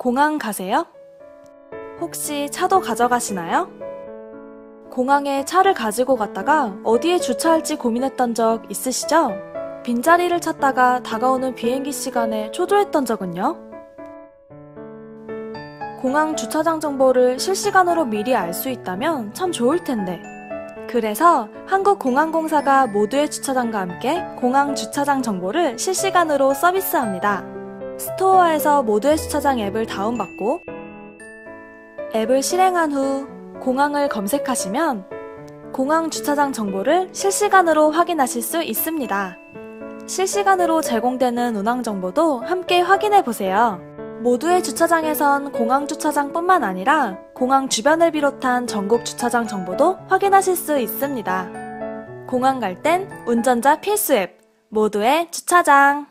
공항 가세요? 혹시 차도 가져가시나요? 공항에 차를 가지고 갔다가 어디에 주차할지 고민했던 적 있으시죠? 빈자리를 찾다가 다가오는 비행기 시간에 초조했던 적은요? 공항 주차장 정보를 실시간으로 미리 알 수 있다면 참 좋을 텐데. 그래서 한국공항공사가 모두의 주차장과 함께 공항 주차장 정보를 실시간으로 서비스합니다. 스토어에서 모두의 주차장 앱을 다운받고 앱을 실행한 후 공항을 검색하시면 공항 주차장 정보를 실시간으로 확인하실 수 있습니다. 실시간으로 제공되는 운항 정보도 함께 확인해 보세요. 모두의 주차장에선 공항 주차장뿐만 아니라 공항 주변을 비롯한 전국 주차장 정보도 확인하실 수 있습니다. 공항 갈 땐 운전자 필수 앱 모두의 주차장